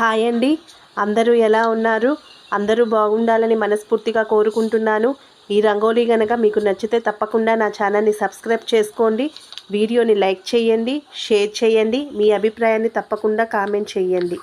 Hi అండి. అందరూ ఎలా ఉన్నారు? అందరూ బాగుండాలని మనస్ఫూర్తిగా కోరుకుంటున్నాను. ఈ రంగోలీ గనక మీకు నచ్చితే తప్పకుండా నా ఛానల్ని సబ్స్క్రైబ్ చేసుకోండి. వీడియోని లైక్ చేయండి షేర్ చేయండి మీ అభిప్రాయాన్ని తప్పకుండా కామెంట్ చేయండి.